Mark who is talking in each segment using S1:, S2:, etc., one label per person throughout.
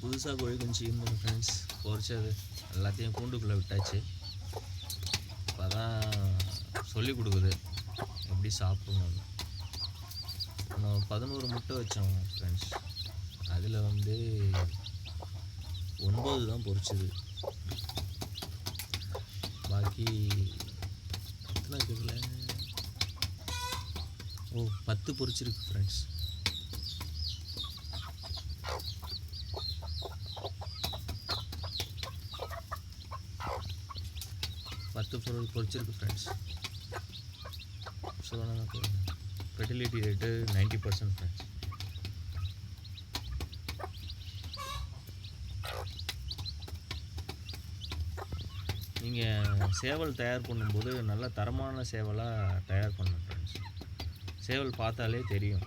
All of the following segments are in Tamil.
S1: புதுசாக கோழி குஞ்சு இருந்தது ஃப்ரெண்ட்ஸ் பொரிச்சது எல்லாத்தையும் கூண்டுக்குள்ளே விட்டாச்சு. இப்போ தான் சொல்லி கொடுக்குது எப்படி சாப்பிடணும்னு நம்ம பதினோரு முட்டை வச்சோம் ஃப்ரெண்ட்ஸ் அதில் வந்து ஒன்பது தான் பொரிச்சது. பாக்கி எத்தனை இருக்குதுல ஓ பத்து பொறிச்சிருக்கு ஃப்ரெண்ட்ஸ் பத்து பொருள் பொறிச்சிருக்கு ஃப்ரெண்ட்ஸ் ஸோ நமக்கு fertility rate ninety percent friends நீங்கள் சேவல் தயார் பண்ணும்போது நல்ல தரமான சேவலாக தயார் பண்ணணும் ஃப்ரெண்ட்ஸ் சேவல் பார்த்தாலே தெரியும்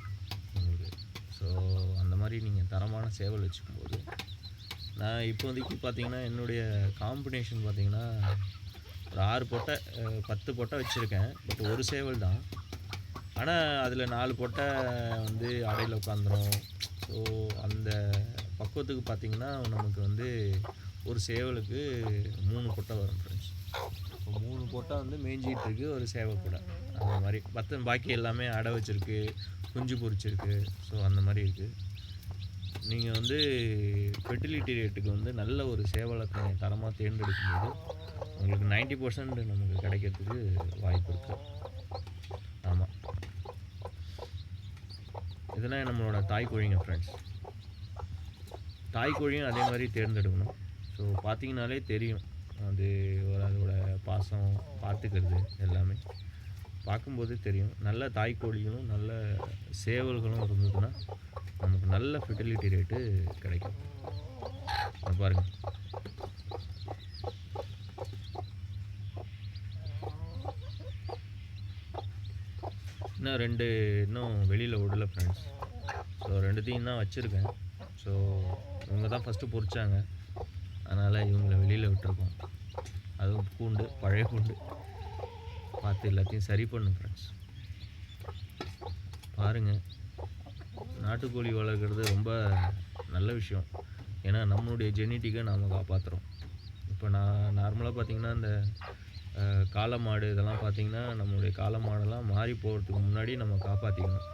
S1: உங்களுக்கு. ஸோ அந்த மாதிரி நீங்கள் தரமான சேவல் வச்சுக்கும்போது நான் இப்போதைக்கு பார்த்தீங்கன்னா என்னுடைய காம்பினேஷன் பார்த்தீங்கன்னா ஒரு ஆறு பொட்டை பத்து பொட்டை வச்சுருக்கேன். பட் ஒரு சேவல் தான். ஆனால் அதில் நாலு பொட்டை வந்து அடையில் உட்காந்துரும். ஸோ அந்த பக்குவத்துக்கு பார்த்தீங்கன்னா நமக்கு வந்து ஒரு சேவலுக்கு மூணு பொட்டை வரும் ஃப்ரெண்ட்ஸ் இப்போ மூணு பொட்டை வந்து மேய்ஞ்சிகிட்ருக்கு ஒரு சேவல் கூட. அந்த மாதிரி. மற்ற பாக்கி எல்லாமே அடை வச்சுருக்கு குஞ்சு பொறிச்சிருக்கு ஸோ அந்த மாதிரி இருக்குது நீங்கள் வந்து ஃபெர்டிலிட்டி ரேட்டுக்கு வந்து நல்ல ஒரு சேவலை தரமாக தேர்ந்தெடுக்கும்போது உங்களுக்கு நைன்ட்டி பர்சன்ட் நமக்கு கிடைக்கிறதுக்கு வாய்ப்பு இருக்குது ஆமாம் இதெல்லாம் நம்மளோட தாய் கோழிங்க ஃப்ரெண்ட்ஸ் தாய் கோழியும் அதே மாதிரி தேர்ந்தெடுக்கணும். ஸோ பார்த்தீங்கனாலே தெரியும். அது ஒரு அதோட பாசம் பார்த்துக்கிறது எல்லாமே. பார்க்கும்போது தெரியும். நல்ல தாய்க்கோழிகளும் நல்ல சேவல்களும் இருந்ததுன்னா நமக்கு நல்ல ஃபெர்டிலிட்டி ரேட்டு கிடைக்கும். பாருங்கள் இன்னும் ரெண்டு இன்னும் வெளியில் விடல ஃப்ரெண்ட்ஸ் ஸோ ரெண்டுத்தையும் தான் வச்சுருக்கேன். ஸோ இவங்க தான் ஃபஸ்ட்டு பொரிச்சாங்க அதனால் இவங்கள வெளியில் விட்டுருக்கோம். அதுவும் பூண்டு பழைய பூண்டு. பார்த்து எல்லாத்தையும் சரி பண்ணும் ஃப்ரெண்ட்ஸ் பாருங்கள் நாட்டுக்கோழி வளர்க்குறது ரொம்ப நல்ல விஷயம். ஏன்னா நம்மளுடைய ஜெனட்டிக்கை நாம் காப்பாற்றுறோம் இப்போ நான் நார்மலாக பார்த்தீங்கன்னா இந்த அஹ், காளை மாடு இதெல்லாம் பார்த்தீங்கன்னா நம்மளுடைய காளை மாடெல்லாம் மாறி போகிறதுக்கு முன்னாடி நம்ம காப்பாற்றிக்கணும்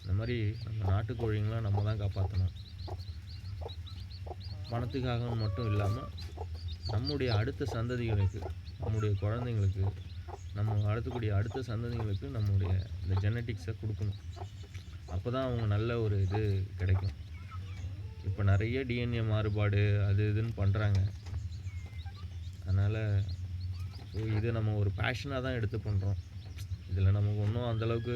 S1: இந்த மாதிரி நம்ம நாட்டுக்கோழிங்களாம் நம்ம தான் காப்பாற்றணும் பணத்துக்காக மட்டும் இல்லாமல் நம்முடைய அடுத்த சந்ததிகளுக்கு நம்முடைய குழந்தைங்களுக்கு நம்ம வளர்த்தக்கூடிய அடுத்த சந்ததிகளுக்கு நம்முடைய இந்த ஜெனட்டிக்ஸை கொடுக்கணும். அப்போ தான் அவங்க நல்ல ஒரு இது கிடைக்கும். இப்போ நிறைய டிஎன்ஏ மாறுபாடு அது இதுன்னு பண்ணுறாங்க அதனால் ஸோ இது நம்ம ஒரு பேஷனாக தான் எடுத்து பண்ணுறோம் இதில் நமக்கு ஒன்றும் அந்தளவுக்கு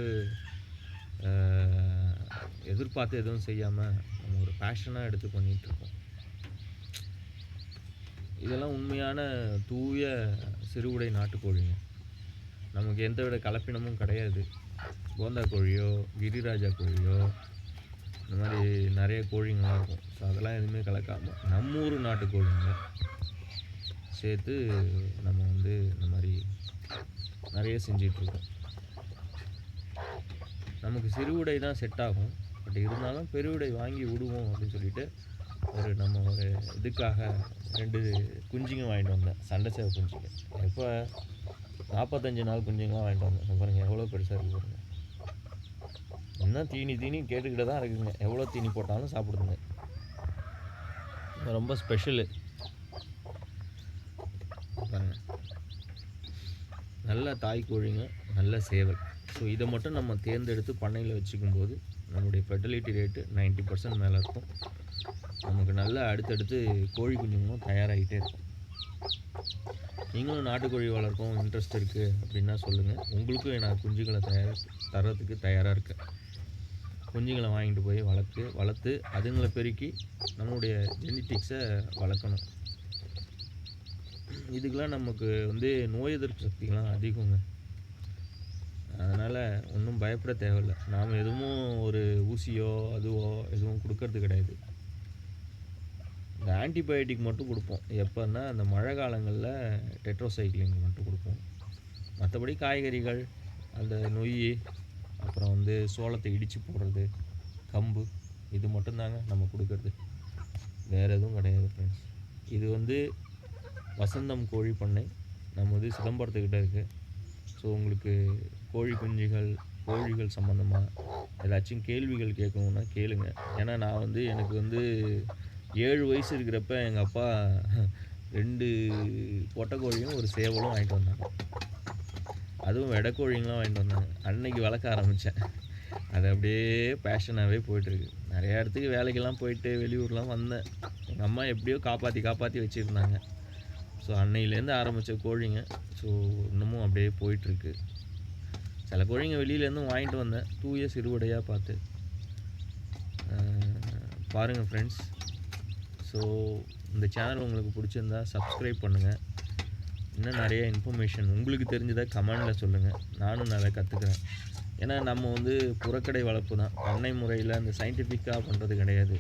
S1: எதிர்பார்த்து எதுவும் செய்யாமல் நம்ம ஒரு பேஷனாக எடுத்து பண்ணிகிட்ருக்கோம் இதெல்லாம் உண்மையான தூய சிறுவுடை நாட்டுக்கோழிங்க. நமக்கு எந்த வித கலப்பினமும் கிடையாது. போந்தா கோழியோ கிரிராஜா கோழியோ இந்த மாதிரி நிறைய கோழிங்களாம் இருக்கும். ஸோ அதெல்லாம் எதுவுமே கலக்காமல் நம்ம ஊர் நாட்டுக்கோழிங்க. சேர்த்து நம்ம வந்து இந்த மாதிரி நிறைய செஞ்சிகிட்ருக்கோம் நமக்கு சிறுவிடை தான் செட் ஆகும். பட் இருந்தாலும் பெருவிடை வாங்கி விடுவோம் அப்படின்னு சொல்லிட்டு ஒரு நம்ம ஒரு இதுக்காக ரெண்டு குஞ்சுங்க வாங்கிட்டு வந்தேன். சண்டை சேவை குஞ்சுங்க. எப்போ நாற்பத்தஞ்சு நாள் குஞ்சுங்களாம் வாங்கிட்டு வந்தேன். பாருங்கள் எவ்வளோ பெருசாக இருக்குது பாருங்க. என்ன தீனி தீனி கேட்டுக்கிட்டு தான் இருக்குங்க. எவ்வளோ தீனி போட்டாலும் சாப்பிடுதுங்க. ரொம்ப ஸ்பெஷலு பாருங்க. நல்ல தாய் கோழிங்க நல்ல சேவல். ஸோ இதை மட்டும் நம்ம தேர்ந்தெடுத்து பண்ணையில் வச்சுக்கும் போது நம்முடைய ஃபெர்டிலிட்டி ரேட்டு நைன்ட்டி பர்சன்ட் மேலே இருக்கும். நமக்கு நல்ல அடுத்தடுத்து கோழி குஞ்சுங்களும் தயாராகிட்டே இருக்கும். நீங்களும் நாட்டுக்கோழி வளர்க்கும் இன்ட்ரெஸ்ட் இருக்குது அப்படின்னா சொல்லுங்கள் உங்களுக்கும் நான் குஞ்சுகளை தயார் தரத்துக்கு தயாராக இருக்கேன் குஞ்சுங்களை வாங்கிட்டு போய் வளர்த்து வளர்த்து அதுங்களை பெருக்கி நம்மளுடைய ஜெனட்டிக்ஸை வளர்க்கணும். இதுக்கெலாம் நமக்கு வந்து நோய் எதிர்ப்பு சக்திலாம் அதிகங்க. அதனால் ஒன்றும் பயப்பட தேவையில்லை. நாம் எதுவும் ஒரு ஊசியோ அதுவோ எதுவும் கொடுக்கறது கிடையாது. இந்த ஆன்டிபயோட்டிக் மட்டும் கொடுப்போம். எப்போன்னா அந்த மழை காலங்களில் டெட்ரோசைக்ளின் மட்டும் கொடுப்போம். மற்றபடி காய்கறிகள் அந்த நொய் அப்புறம் வந்து சோளத்தை இடித்து போடுறது கம்பு இது மட்டும்தாங்க நம்ம கொடுக்கறது. வேறு எதுவும் கிடையாது ஃப்ரெண்ட்ஸ் இது வந்து வசந்தம் கோழி பண்ணை. நம்ம வந்து சிதம்பரத்துக்கிட்ட இருக்குது ஸோ உங்களுக்கு கோழி குஞ்சுகள் கோழிகள் சம்மந்தமாக ஏதாச்சும் கேள்விகள் கேட்கணுன்னா கேளுங்க. ஏன்னா நான் வந்து எனக்கு வந்து ஏழு வயசு இருக்கிறப்ப எங்கள் அப்பா ரெண்டு பொட்டைக்கோழியும் ஒரு சேவலும் வாங்கிட்டு வந்தாங்க. அதுவும் வெடைக்கோழிங்களாம் வாங்கிட்டு வந்தாங்க. அன்னைக்கு வளர்க்க ஆரம்பித்தேன் அது அப்படியே பேஷனாகவே போயிட்டுருக்கு. நிறையா இடத்துக்கு வேலைக்கெல்லாம் போயிட்டு வெளியூர்லாம் வந்தேன். எங்கள் அம்மா எப்படியோ காப்பாற்றி காப்பாற்றி வச்சுருந்தாங்க. ஸோ அன்னையிலேருந்து ஆரம்பித்த கோழிங்க. ஸோ இன்னமும் அப்படியே போயிட்டுருக்கு. சில கோழிங்க வெளியிலேருந்தும் வாங்கிட்டு வந்தேன். டூ இயர்ஸ் இருவடையாக பார்த்து. பாருங்கள் ஃப்ரெண்ட்ஸ் ஸோ இந்த சேனல் உங்களுக்கு பிடிச்சிருந்தா சப்ஸ்கிரைப் பண்ணுங்கள் இன்னும் நிறைய இன்ஃபர்மேஷன் உங்களுக்கு தெரிஞ்சதை கமெண்டில் சொல்லுங்கள் நானும் நிறைய கற்றுக்குறேன் ஏன்னா நம்ம வந்து புறக்கடை வளர்ப்பு தான். பண்ணை முறையில் அந்த சயின்டிஃபிக்காக பண்ணுறது கிடையாது.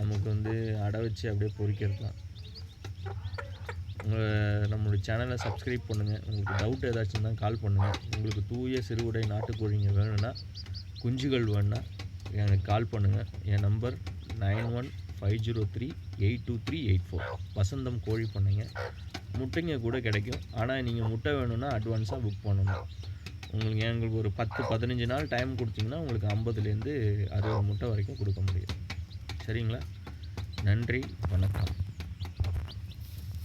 S1: நமக்கு வந்து அடை வச்சு அப்படியே பொறிக்கிறது தான் நம்மளுடைய சேனலை சப்ஸ்கிரைப் பண்ணுங்கள் உங்களுக்கு டவுட் ஏதாச்சும் தான் கால் பண்ணுங்கள் உங்களுக்கு தூய சிறுவுடை நாட்டுக்கோழிங்க வேணும்னா குஞ்சுகள் வேணும்னா எனக்கு கால் பண்ணுங்கள் என் number nine one five zero three eight two three eight four. வசந்தம் கோழி பண்ணைங்க. முட்டைங்க கூட கிடைக்கும். ஆனால் நீங்கள் முட்டை வேணும்னா அட்வான்ஸாக புக் பண்ணணும். உங்களுக்கு எங்களுக்கு ஒரு பத்து பதினஞ்சு நாள் டைம் கொடுத்தீங்கன்னா உங்களுக்கு ஐம்பதுலேருந்து அறுபது முட்டை வரைக்கும் கொடுக்க முடியும். சரிங்களா? நன்றி வணக்கம்.